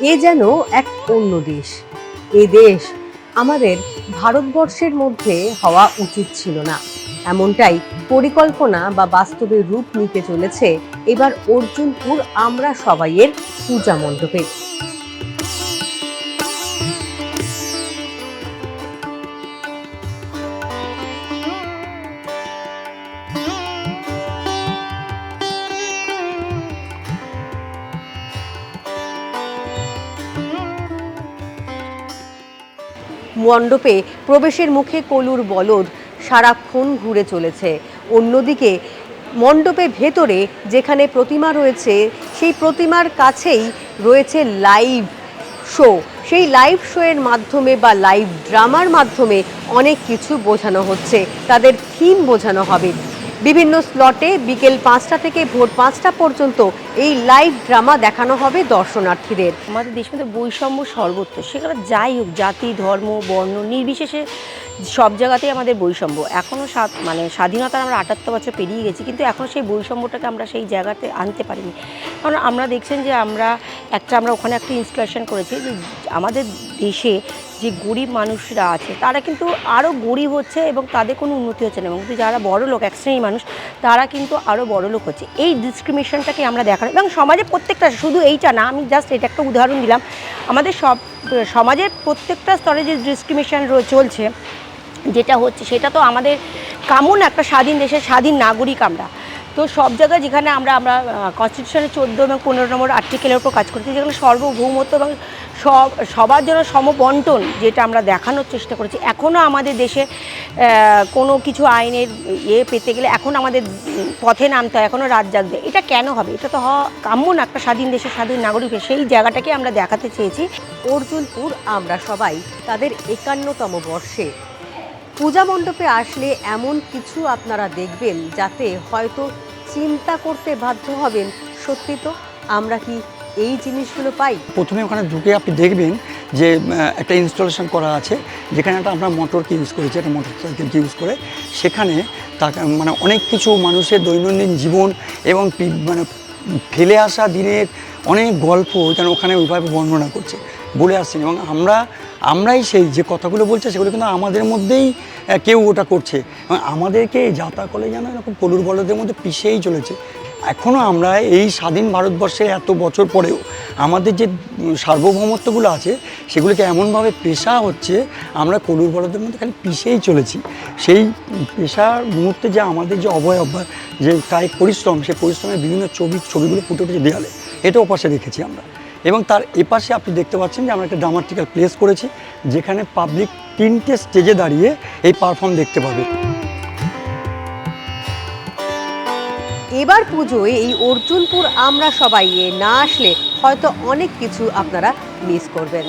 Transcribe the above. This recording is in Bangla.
এ যেন এক অন্য দেশ। এ দেশ আমাদের ভারতবর্ষের মধ্যে হওয়া উচিত ছিল না। এমনটাই পরিকল্পনা বা বাস্তবে রূপ নিতে চলেছে এবার অর্জুনপুর আমরা সবাইয়ের পূজা মণ্ডপে। মণ্ডপে প্রবেশের মুখে কলুর বলদ সারাক্ষণ ঘুরে চলেছে। অন্যদিকে মণ্ডপের ভেতরে যেখানে প্রতিমা রয়েছে, সেই প্রতিমার কাছেই রয়েছে লাইভ শো। সেই লাইভ শোয়ের মাধ্যমে বা লাইভ ড্রামার মাধ্যমে অনেক কিছু বোঝানো হচ্ছে। তাদের থিম বোঝানো হবে। বিভিন্ন স্লটে বিকেল পাঁচটা থেকে ভোর পাঁচটা পর্যন্ত এই লাইভ ড্রামা দেখানো হবে দর্শনার্থীদের। আমাদের দেশের মধ্যে বৈষম্য সর্বত্র সেখানে যাই হোক, জাতি, ধর্ম, বর্ণ, নির্বিশেষে সব জায়গাতেই আমাদের বৈষম্য। এখনও মানে স্বাধীনতার আমরা আটাত্তর বছর পেরিয়ে গেছি, কিন্তু এখনও সেই বৈষম্যটাকে আমরা সেই জায়গাতে আনতে পারিনি। কারণ আমরা দেখছেন যে আমরা একটা, আমরা ওখানে একটা ইনস্টলেশন করেছি যে আমাদের দেশে যে গরিব মানুষরা আছে, তারা কিন্তু আরও গরিব হচ্ছে এবং তাদের কোনো উন্নতি হচ্ছে না। এবং যারা বড় লোক, এক শ্রেণির মানুষ, তারা কিন্তু আরও বড় লোক হচ্ছে। এই ডিসক্রিমিনেশনটাকে আমরা দেখানো এবং সমাজে প্রত্যেকটা, শুধু এইটা না, আমি জাস্ট এটা একটা উদাহরণ দিলাম। আমাদের সব, সমাজের প্রত্যেকটা স্তরে যে ডিসক্রিমিনেশন চলছে, যেটা হচ্ছে সেটা তো আমাদের কামন একটা স্বাধীন দেশের স্বাধীন নাগরিক আমরা। তো সব জায়গায় যেখানে আমরা আমরা কনস্টিটিউশনের চোদ্দ এবং পনেরো নম্বর আর্টিকেলের উপর কাজ করছি, যেখানে সার্বভৌমত্ব এবং সব, সবার জন্য সমবন্টন যেটা আমরা দেখানোর চেষ্টা করেছি। এখনও আমাদের দেশে কোনো কিছু আইনের ইয়ে পেতে গেলে এখন আমাদের পথে নামতে হয় এখনও রাত জাগবে। এটা কেন হবে? এটা তো হওয়া কাম্য না, একটা স্বাধীন দেশের স্বাধীন নাগরিকের সেই জায়গাটাকে আমরা দেখাতে চেয়েছি। অর্জুনপুর আমরা সবাই তাদের একান্নতম বর্ষে পূজা মণ্ডপে আসলে এমন কিছু আপনারা দেখবেন যাতে হয়তো চিন্তা করতে বাধ্য হবেন। সত্যি তো, আমরা কি এই জিনিসগুলো পাই? প্রথমে ওখানে ঢুকে আপনি দেখবেন যে একটা ইনস্টলেশন করা আছে, যেখানে একটা আমরা মোটরকে ইউজ করেছি, একটা মোটর ইউজ করে, সেখানে তাকে মানে অনেক কিছু মানুষের দৈনন্দিন জীবন এবং মানে ফেলে আসা দিনের অনেক গল্প যেন ওখানে ওইভাবে বর্ণনা করছে। বলে আসছেন এবং আমরা আমরাই সেই যে কথাগুলো বলছে সেগুলো কিন্তু আমাদের মধ্যেই কেউ ওটা করছে। আমাদেরকে এই যাত্রা কলে যেন এরকম কলুর বলদের মধ্যে পিষেই চলেছে। এখনও আমরা এই স্বাধীন ভারতবর্ষে এত বছর পরেও আমাদের যে সার্বভৌমত্বগুলো আছে, সেগুলোকে এমনভাবে পেশা হচ্ছে, আমরা কলুর বলদের মধ্যে খালি পিষেই চলেছি। সেই পেশার মুহূর্তে যে আমাদের যে অবয়ব বা যে কায়িক পরিশ্রম, সেই পরিশ্রমের বিভিন্ন ছবি, ছবিগুলো ফুটে উঠেছে দেয়ালে এটা ওপাশে দেখেছি আমরা। এবং তার এপাশে আপনি দেখতে পাচ্ছেন যে আমরা একটা ড্রামাটিক্যাল প্লেস করেছি, যেখানে পাবলিক তিনটে স্টেজে দাঁড়িয়ে এই পারফর্ম দেখতে পাবে। এবার পুজোয় এই অর্জুনপুর আমরা সবাই না আসলে হয়তো অনেক কিছু আপনারা মিস করবেন।